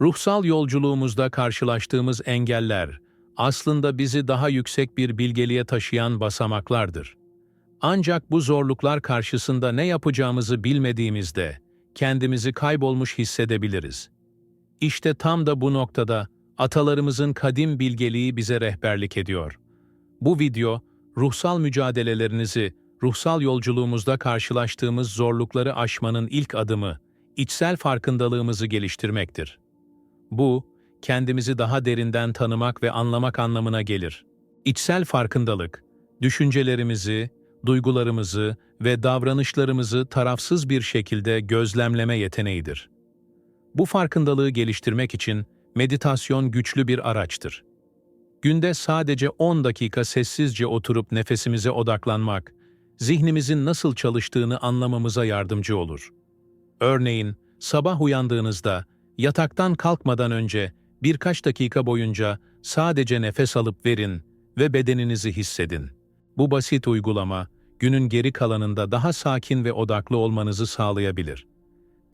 Ruhsal yolculuğumuzda karşılaştığımız engeller aslında bizi daha yüksek bir bilgeliğe taşıyan basamaklardır. Ancak bu zorluklar karşısında ne yapacağımızı bilmediğimizde kendimizi kaybolmuş hissedebiliriz. İşte tam da bu noktada atalarımızın kadim bilgeliği bize rehberlik ediyor. Bu video, ruhsal mücadelelerinizi, ruhsal yolculuğumuzda karşılaştığımız zorlukları aşmanın ilk adımı, içsel farkındalığımızı geliştirmektir. Bu, kendimizi daha derinden tanımak ve anlamak anlamına gelir. İçsel farkındalık, düşüncelerimizi, duygularımızı ve davranışlarımızı tarafsız bir şekilde gözlemleme yeteneğidir. Bu farkındalığı geliştirmek için meditasyon güçlü bir araçtır. Günde sadece 10 dakika sessizce oturup nefesimize odaklanmak, zihnimizin nasıl çalıştığını anlamamıza yardımcı olur. Örneğin, sabah uyandığınızda, yataktan kalkmadan önce birkaç dakika boyunca sadece nefes alıp verin ve bedeninizi hissedin. Bu basit uygulama, günün geri kalanında daha sakin ve odaklı olmanızı sağlayabilir.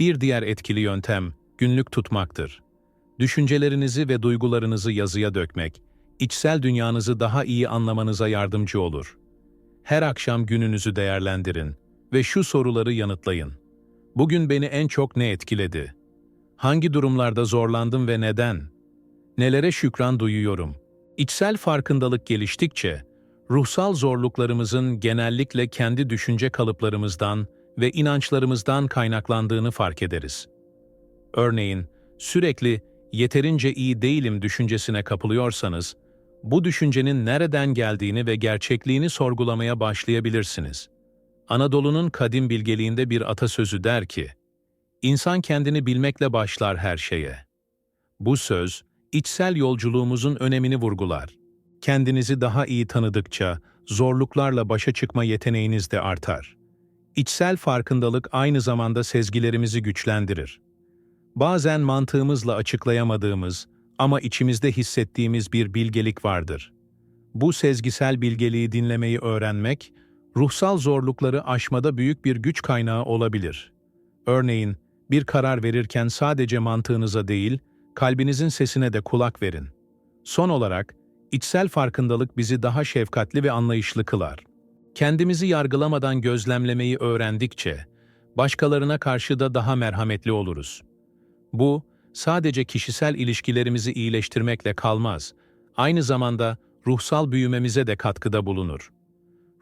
Bir diğer etkili yöntem, günlük tutmaktır. Düşüncelerinizi ve duygularınızı yazıya dökmek, içsel dünyanızı daha iyi anlamanıza yardımcı olur. Her akşam gününüzü değerlendirin ve şu soruları yanıtlayın. Bugün beni en çok ne etkiledi? Hangi durumlarda zorlandım ve neden? Nelere şükran duyuyorum? İçsel farkındalık geliştikçe, ruhsal zorluklarımızın genellikle kendi düşünce kalıplarımızdan ve inançlarımızdan kaynaklandığını fark ederiz. Örneğin, sürekli yeterince iyi değilim düşüncesine kapılıyorsanız, bu düşüncenin nereden geldiğini ve gerçekliğini sorgulamaya başlayabilirsiniz. Anadolu'nun kadim bilgeliğinde bir atasözü der ki, İnsan kendini bilmekle başlar her şeye. Bu söz, içsel yolculuğumuzun önemini vurgular. Kendinizi daha iyi tanıdıkça, zorluklarla başa çıkma yeteneğiniz de artar. İçsel farkındalık aynı zamanda sezgilerimizi güçlendirir. Bazen mantığımızla açıklayamadığımız ama içimizde hissettiğimiz bir bilgelik vardır. Bu sezgisel bilgeliği dinlemeyi öğrenmek, ruhsal zorlukları aşmada büyük bir güç kaynağı olabilir. Örneğin, bir karar verirken sadece mantığınıza değil, kalbinizin sesine de kulak verin. Son olarak, içsel farkındalık bizi daha şefkatli ve anlayışlı kılar. Kendimizi yargılamadan gözlemlemeyi öğrendikçe, başkalarına karşı da daha merhametli oluruz. Bu, sadece kişisel ilişkilerimizi iyileştirmekle kalmaz, aynı zamanda ruhsal büyümemize de katkıda bulunur.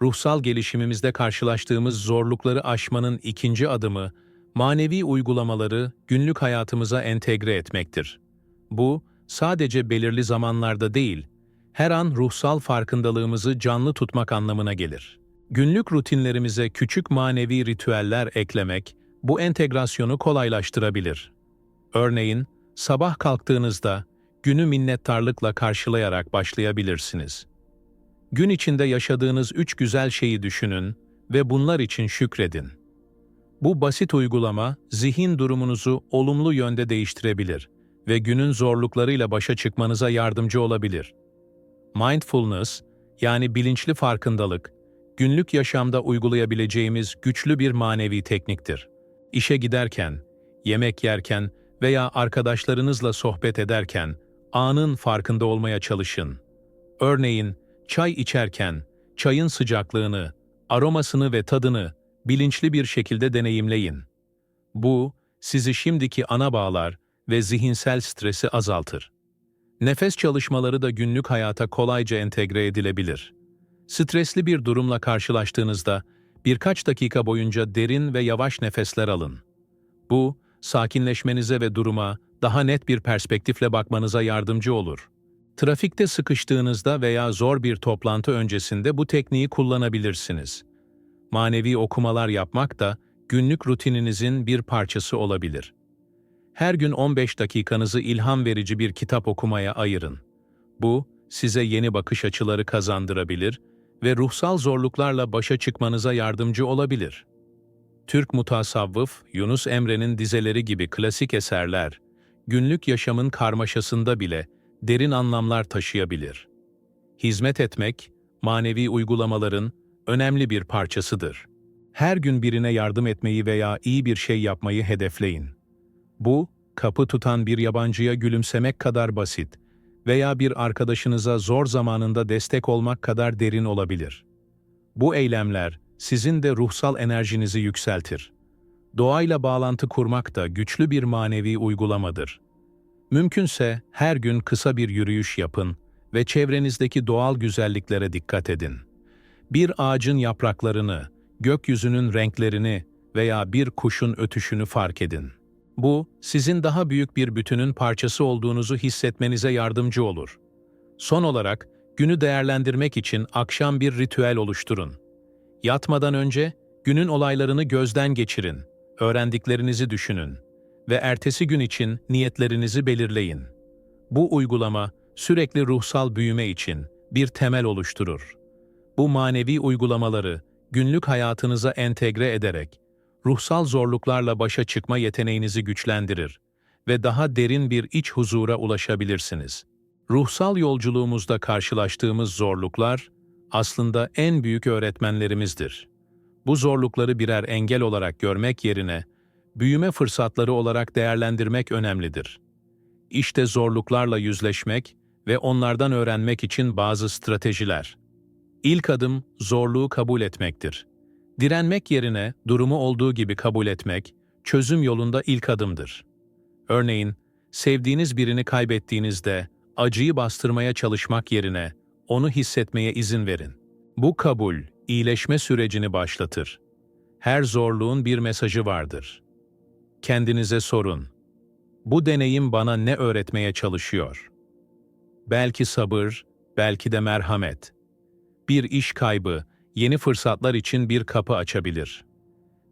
Ruhsal gelişimimizde karşılaştığımız zorlukları aşmanın ikinci adımı, manevi uygulamaları günlük hayatımıza entegre etmektir. Bu, sadece belirli zamanlarda değil, her an ruhsal farkındalığımızı canlı tutmak anlamına gelir. Günlük rutinlerimize küçük manevi ritüeller eklemek, bu entegrasyonu kolaylaştırabilir. Örneğin, sabah kalktığınızda günü minnettarlıkla karşılayarak başlayabilirsiniz. Gün içinde yaşadığınız üç güzel şeyi düşünün ve bunlar için şükredin. Bu basit uygulama zihin durumunuzu olumlu yönde değiştirebilir ve günün zorluklarıyla başa çıkmanıza yardımcı olabilir. Mindfulness, yani bilinçli farkındalık, günlük yaşamda uygulayabileceğimiz güçlü bir manevi tekniktir. İşe giderken, yemek yerken veya arkadaşlarınızla sohbet ederken anın farkında olmaya çalışın. Örneğin, çay içerken çayın sıcaklığını, aromasını ve tadını bilinçli bir şekilde deneyimleyin. Bu, sizi şimdiki ana bağlar ve zihinsel stresi azaltır. Nefes çalışmaları da günlük hayata kolayca entegre edilebilir. Stresli bir durumla karşılaştığınızda birkaç dakika boyunca derin ve yavaş nefesler alın. Bu, sakinleşmenize ve duruma daha net bir perspektifle bakmanıza yardımcı olur. Trafikte sıkıştığınızda veya zor bir toplantı öncesinde bu tekniği kullanabilirsiniz. Manevi okumalar yapmak da günlük rutininizin bir parçası olabilir. Her gün 15 dakikanızı ilham verici bir kitap okumaya ayırın. Bu, size yeni bakış açıları kazandırabilir ve ruhsal zorluklarla başa çıkmanıza yardımcı olabilir. Türk mutasavvıf, Yunus Emre'nin dizeleri gibi klasik eserler, günlük yaşamın karmaşasında bile derin anlamlar taşıyabilir. Hizmet etmek, manevi uygulamaların önemli bir parçasıdır. Her gün birine yardım etmeyi veya iyi bir şey yapmayı hedefleyin. Bu, kapı tutan bir yabancıya gülümsemek kadar basit veya bir arkadaşınıza zor zamanında destek olmak kadar derin olabilir. Bu eylemler sizin de ruhsal enerjinizi yükseltir. Doğayla bağlantı kurmak da güçlü bir manevi uygulamadır. Mümkünse her gün kısa bir yürüyüş yapın ve çevrenizdeki doğal güzelliklere dikkat edin. Bir ağacın yapraklarını, gökyüzünün renklerini veya bir kuşun ötüşünü fark edin. Bu, sizin daha büyük bir bütünün parçası olduğunuzu hissetmenize yardımcı olur. Son olarak, günü değerlendirmek için akşam bir ritüel oluşturun. Yatmadan önce, günün olaylarını gözden geçirin, öğrendiklerinizi düşünün ve ertesi gün için niyetlerinizi belirleyin. Bu uygulama, sürekli ruhsal büyüme için bir temel oluşturur. Bu manevi uygulamaları günlük hayatınıza entegre ederek, ruhsal zorluklarla başa çıkma yeteneğinizi güçlendirir ve daha derin bir iç huzura ulaşabilirsiniz. Ruhsal yolculuğumuzda karşılaştığımız zorluklar aslında en büyük öğretmenlerimizdir. Bu zorlukları birer engel olarak görmek yerine büyüme fırsatları olarak değerlendirmek önemlidir. İşte zorluklarla yüzleşmek ve onlardan öğrenmek için bazı stratejiler. İlk adım zorluğu kabul etmektir. Direnmek yerine durumu olduğu gibi kabul etmek, çözüm yolunda ilk adımdır. Örneğin, sevdiğiniz birini kaybettiğinizde acıyı bastırmaya çalışmak yerine onu hissetmeye izin verin. Bu kabul, iyileşme sürecini başlatır. Her zorluğun bir mesajı vardır. Kendinize sorun. Bu deneyim bana ne öğretmeye çalışıyor? Belki sabır, belki de merhamet. Bir iş kaybı, yeni fırsatlar için bir kapı açabilir.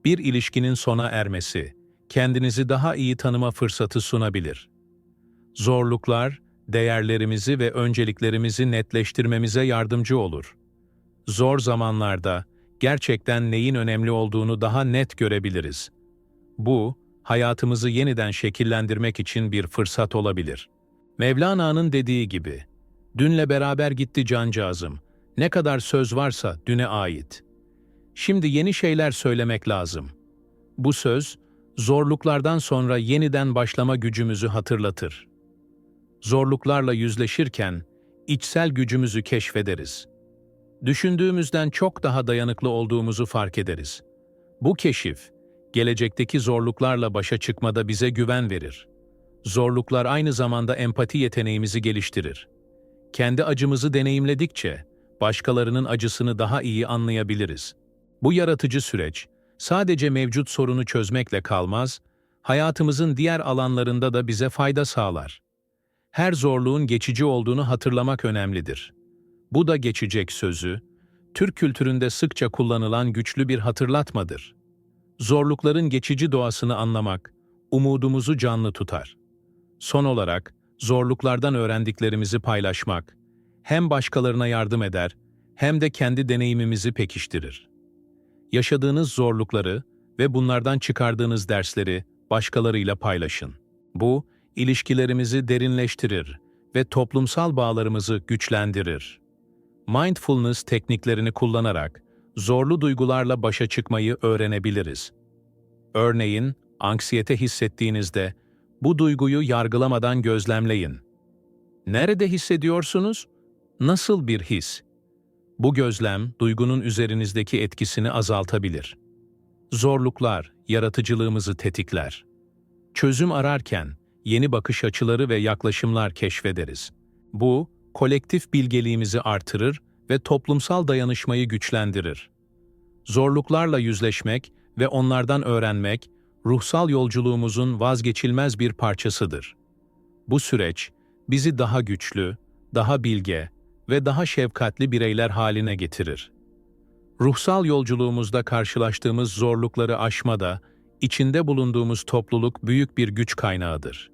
Bir ilişkinin sona ermesi, kendinizi daha iyi tanıma fırsatı sunabilir. Zorluklar, değerlerimizi ve önceliklerimizi netleştirmemize yardımcı olur. Zor zamanlarda gerçekten neyin önemli olduğunu daha net görebiliriz. Bu, hayatımızı yeniden şekillendirmek için bir fırsat olabilir. Mevlana'nın dediği gibi, dünle beraber gitti cancağızım, ne kadar söz varsa düne ait. Şimdi yeni şeyler söylemek lazım. Bu söz, zorluklardan sonra yeniden başlama gücümüzü hatırlatır. Zorluklarla yüzleşirken, içsel gücümüzü keşfederiz. Düşündüğümüzden çok daha dayanıklı olduğumuzu fark ederiz. Bu keşif, gelecekteki zorluklarla başa çıkmada bize güven verir. Zorluklar aynı zamanda empati yeteneğimizi geliştirir. Kendi acımızı deneyimledikçe, başkalarının acısını daha iyi anlayabiliriz. Bu yaratıcı süreç, sadece mevcut sorunu çözmekle kalmaz, hayatımızın diğer alanlarında da bize fayda sağlar. Her zorluğun geçici olduğunu hatırlamak önemlidir. Bu da geçecek sözü, Türk kültüründe sıkça kullanılan güçlü bir hatırlatmadır. Zorlukların geçici doğasını anlamak, umudumuzu canlı tutar. Son olarak, zorluklardan öğrendiklerimizi paylaşmak, hem başkalarına yardım eder, hem de kendi deneyimimizi pekiştirir. Yaşadığınız zorlukları ve bunlardan çıkardığınız dersleri başkalarıyla paylaşın. Bu, ilişkilerimizi derinleştirir ve toplumsal bağlarımızı güçlendirir. Mindfulness tekniklerini kullanarak zorlu duygularla başa çıkmayı öğrenebiliriz. Örneğin, anksiyete hissettiğinizde bu duyguyu yargılamadan gözlemleyin. Nerede hissediyorsunuz? Nasıl bir his? Bu gözlem, duygunun üzerinizdeki etkisini azaltabilir. Zorluklar, yaratıcılığımızı tetikler. Çözüm ararken, yeni bakış açıları ve yaklaşımlar keşfederiz. Bu, kolektif bilgeliğimizi artırır ve toplumsal dayanışmayı güçlendirir. Zorluklarla yüzleşmek ve onlardan öğrenmek, ruhsal yolculuğumuzun vazgeçilmez bir parçasıdır. Bu süreç, bizi daha güçlü, daha bilge ve daha şefkatli bireyler haline getirir. Ruhsal yolculuğumuzda karşılaştığımız zorlukları aşmada, içinde bulunduğumuz topluluk büyük bir güç kaynağıdır.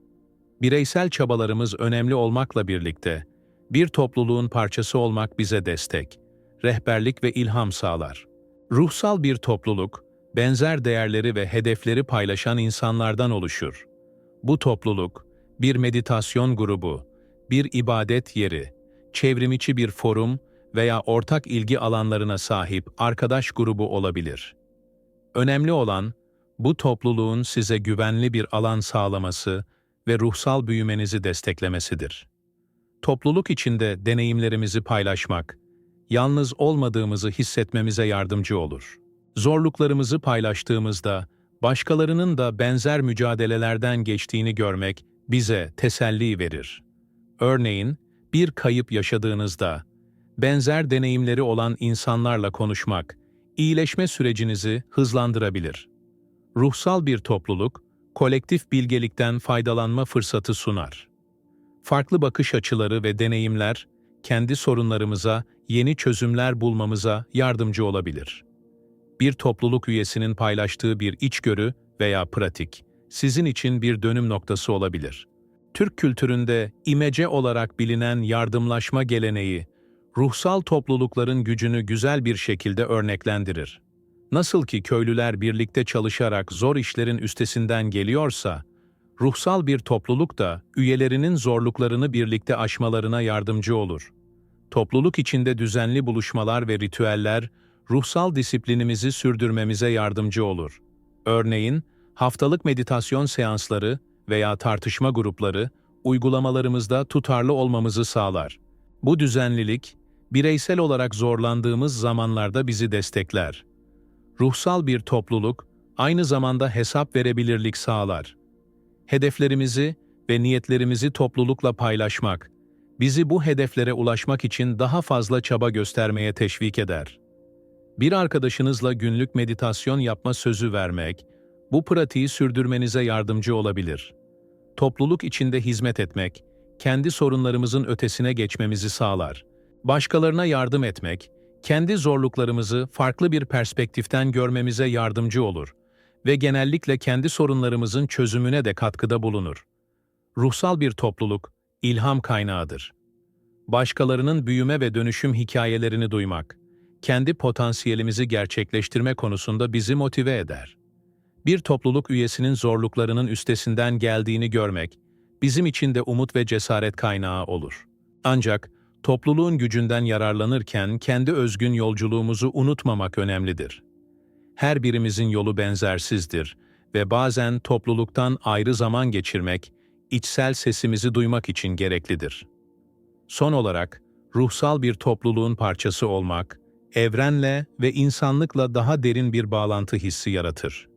Bireysel çabalarımız önemli olmakla birlikte, bir topluluğun parçası olmak bize destek, rehberlik ve ilham sağlar. Ruhsal bir topluluk, benzer değerleri ve hedefleri paylaşan insanlardan oluşur. Bu topluluk, bir meditasyon grubu, bir ibadet yeri, çevrimiçi bir forum veya ortak ilgi alanlarına sahip arkadaş grubu olabilir. Önemli olan, bu topluluğun size güvenli bir alan sağlaması ve ruhsal büyümenizi desteklemesidir. Topluluk içinde deneyimlerimizi paylaşmak, yalnız olmadığımızı hissetmemize yardımcı olur. Zorluklarımızı paylaştığımızda, başkalarının da benzer mücadelelerden geçtiğini görmek bize teselli verir. Örneğin, bir kayıp yaşadığınızda, benzer deneyimleri olan insanlarla konuşmak, iyileşme sürecinizi hızlandırabilir. Ruhsal bir topluluk, kolektif bilgelikten faydalanma fırsatı sunar. Farklı bakış açıları ve deneyimler, kendi sorunlarımıza yeni çözümler bulmamıza yardımcı olabilir. Bir topluluk üyesinin paylaştığı bir içgörü veya pratik, sizin için bir dönüm noktası olabilir. Türk kültüründe imece olarak bilinen yardımlaşma geleneği, ruhsal toplulukların gücünü güzel bir şekilde örneklendirir. Nasıl ki köylüler birlikte çalışarak zor işlerin üstesinden geliyorsa, ruhsal bir topluluk da üyelerinin zorluklarını birlikte aşmalarına yardımcı olur. Topluluk içinde düzenli buluşmalar ve ritüeller, ruhsal disiplinimizi sürdürmemize yardımcı olur. Örneğin, haftalık meditasyon seansları veya tartışma grupları, uygulamalarımızda tutarlı olmamızı sağlar. Bu düzenlilik, bireysel olarak zorlandığımız zamanlarda bizi destekler. Ruhsal bir topluluk, aynı zamanda hesap verebilirlik sağlar. Hedeflerimizi ve niyetlerimizi toplulukla paylaşmak, bizi bu hedeflere ulaşmak için daha fazla çaba göstermeye teşvik eder. Bir arkadaşınızla günlük meditasyon yapma sözü vermek, bu pratiği sürdürmenize yardımcı olabilir. Topluluk içinde hizmet etmek, kendi sorunlarımızın ötesine geçmemizi sağlar. Başkalarına yardım etmek, kendi zorluklarımızı farklı bir perspektiften görmemize yardımcı olur ve genellikle kendi sorunlarımızın çözümüne de katkıda bulunur. Ruhsal bir topluluk, ilham kaynağıdır. Başkalarının büyüme ve dönüşüm hikayelerini duymak, kendi potansiyelimizi gerçekleştirme konusunda bizi motive eder. Bir topluluk üyesinin zorluklarının üstesinden geldiğini görmek, bizim için de umut ve cesaret kaynağı olur. Ancak topluluğun gücünden yararlanırken kendi özgün yolculuğumuzu unutmamak önemlidir. Her birimizin yolu benzersizdir ve bazen topluluktan ayrı zaman geçirmek, içsel sesimizi duymak için gereklidir. Son olarak, ruhsal bir topluluğun parçası olmak, evrenle ve insanlıkla daha derin bir bağlantı hissi yaratır.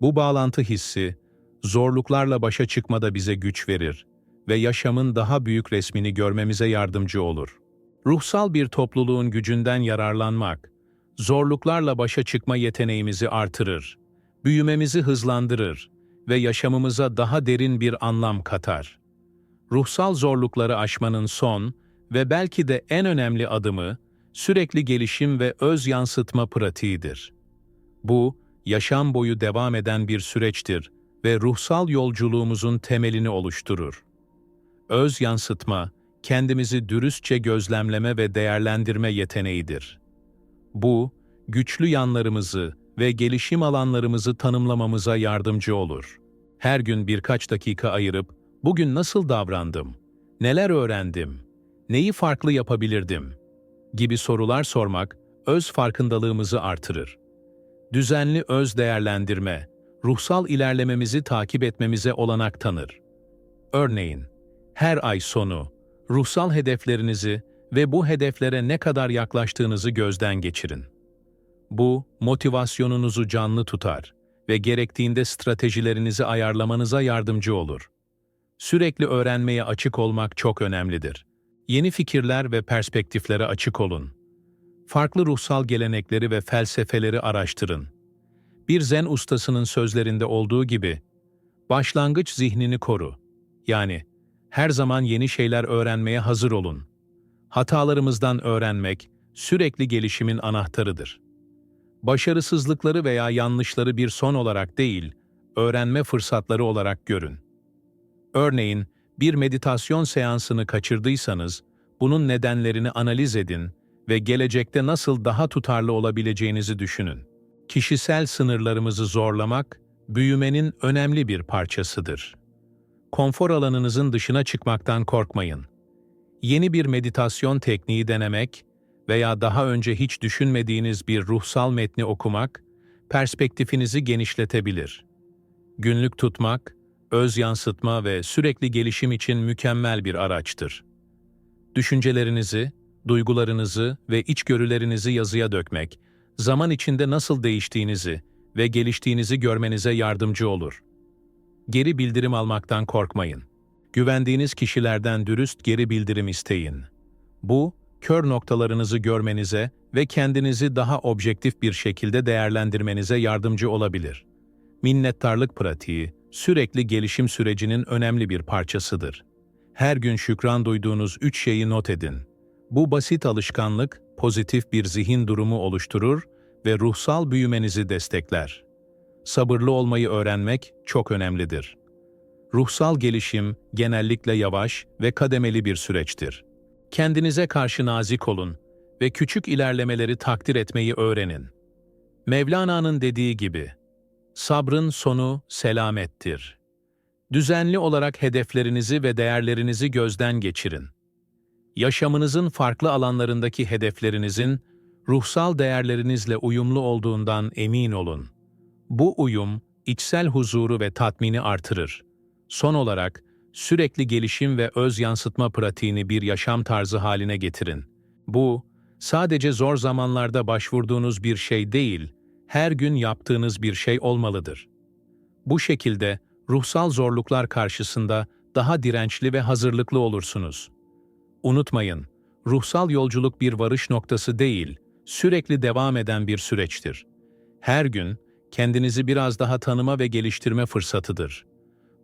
Bu bağlantı hissi, zorluklarla başa çıkmada bize güç verir ve yaşamın daha büyük resmini görmemize yardımcı olur. Ruhsal bir topluluğun gücünden yararlanmak, zorluklarla başa çıkma yeteneğimizi artırır, büyümemizi hızlandırır ve yaşamımıza daha derin bir anlam katar. Ruhsal zorlukları aşmanın son ve belki de en önemli adımı, sürekli gelişim ve öz yansıtma pratiğidir. Bu, yaşam boyu devam eden bir süreçtir ve ruhsal yolculuğumuzun temelini oluşturur. Öz yansıtma, kendimizi dürüstçe gözlemleme ve değerlendirme yeteneğidir. Bu, güçlü yanlarımızı ve gelişim alanlarımızı tanımlamamıza yardımcı olur. Her gün birkaç dakika ayırıp, bugün nasıl davrandım, neler öğrendim, neyi farklı yapabilirdim gibi sorular sormak, öz farkındalığımızı artırır. Düzenli öz değerlendirme, ruhsal ilerlememizi takip etmemize olanak tanır. Örneğin, her ay sonu, ruhsal hedeflerinizi ve bu hedeflere ne kadar yaklaştığınızı gözden geçirin. Bu, motivasyonunuzu canlı tutar ve gerektiğinde stratejilerinizi ayarlamanıza yardımcı olur. Sürekli öğrenmeye açık olmak çok önemlidir. Yeni fikirler ve perspektiflere açık olun. Farklı ruhsal gelenekleri ve felsefeleri araştırın. Bir zen ustasının sözlerinde olduğu gibi, başlangıç zihnini koru. Yani, her zaman yeni şeyler öğrenmeye hazır olun. Hatalarımızdan öğrenmek, sürekli gelişimin anahtarıdır. Başarısızlıkları veya yanlışları bir son olarak değil, öğrenme fırsatları olarak görün. Örneğin, bir meditasyon seansını kaçırdıysanız, bunun nedenlerini analiz edin ve gelecekte nasıl daha tutarlı olabileceğinizi düşünün. Kişisel sınırlarımızı zorlamak, büyümenin önemli bir parçasıdır. Konfor alanınızın dışına çıkmaktan korkmayın. Yeni bir meditasyon tekniği denemek veya daha önce hiç düşünmediğiniz bir ruhsal metni okumak, perspektifinizi genişletebilir. Günlük tutmak, öz yansıtma ve sürekli gelişim için mükemmel bir araçtır. Düşüncelerinizi, duygularınızı ve içgörülerinizi yazıya dökmek, zaman içinde nasıl değiştiğinizi ve geliştiğinizi görmenize yardımcı olur. Geri bildirim almaktan korkmayın. Güvendiğiniz kişilerden dürüst geri bildirim isteyin. Bu, kör noktalarınızı görmenize ve kendinizi daha objektif bir şekilde değerlendirmenize yardımcı olabilir. Minnettarlık pratiği, sürekli gelişim sürecinin önemli bir parçasıdır. Her gün şükran duyduğunuz üç şeyi not edin. Bu basit alışkanlık, pozitif bir zihin durumu oluşturur ve ruhsal büyümenizi destekler. Sabırlı olmayı öğrenmek çok önemlidir. Ruhsal gelişim genellikle yavaş ve kademeli bir süreçtir. Kendinize karşı nazik olun ve küçük ilerlemeleri takdir etmeyi öğrenin. Mevlana'nın dediği gibi, sabrın sonu selamettir. Düzenli olarak hedeflerinizi ve değerlerinizi gözden geçirin. Yaşamınızın farklı alanlarındaki hedeflerinizin ruhsal değerlerinizle uyumlu olduğundan emin olun. Bu uyum, içsel huzuru ve tatmini artırır. Son olarak, sürekli gelişim ve öz yansıtma pratiğini bir yaşam tarzı haline getirin. Bu, sadece zor zamanlarda başvurduğunuz bir şey değil, her gün yaptığınız bir şey olmalıdır. Bu şekilde, ruhsal zorluklar karşısında daha dirençli ve hazırlıklı olursunuz. Unutmayın, ruhsal yolculuk bir varış noktası değil, sürekli devam eden bir süreçtir. Her gün, kendinizi biraz daha tanıma ve geliştirme fırsatıdır.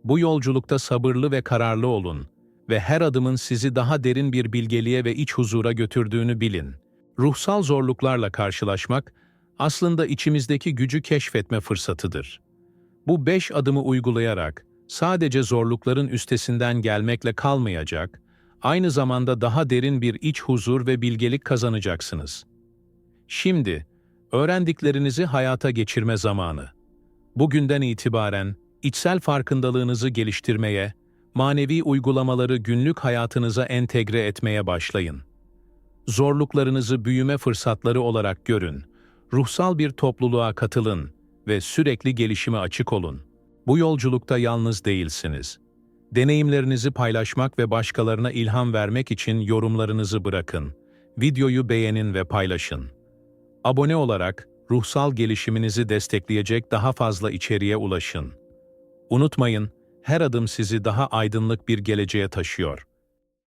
Bu yolculukta sabırlı ve kararlı olun ve her adımın sizi daha derin bir bilgeliğe ve iç huzura götürdüğünü bilin. Ruhsal zorluklarla karşılaşmak, aslında içimizdeki gücü keşfetme fırsatıdır. Bu beş adımı uygulayarak, sadece zorlukların üstesinden gelmekle kalmayacak, aynı zamanda daha derin bir iç huzur ve bilgelik kazanacaksınız. Şimdi, öğrendiklerinizi hayata geçirme zamanı. Bugünden itibaren, içsel farkındalığınızı geliştirmeye, manevi uygulamaları günlük hayatınıza entegre etmeye başlayın. Zorluklarınızı büyüme fırsatları olarak görün, ruhsal bir topluluğa katılın ve sürekli gelişime açık olun. Bu yolculukta yalnız değilsiniz. Deneyimlerinizi paylaşmak ve başkalarına ilham vermek için yorumlarınızı bırakın. Videoyu beğenin ve paylaşın. Abone olarak ruhsal gelişiminizi destekleyecek daha fazla içeriğe ulaşın. Unutmayın, her adım sizi daha aydınlık bir geleceğe taşıyor.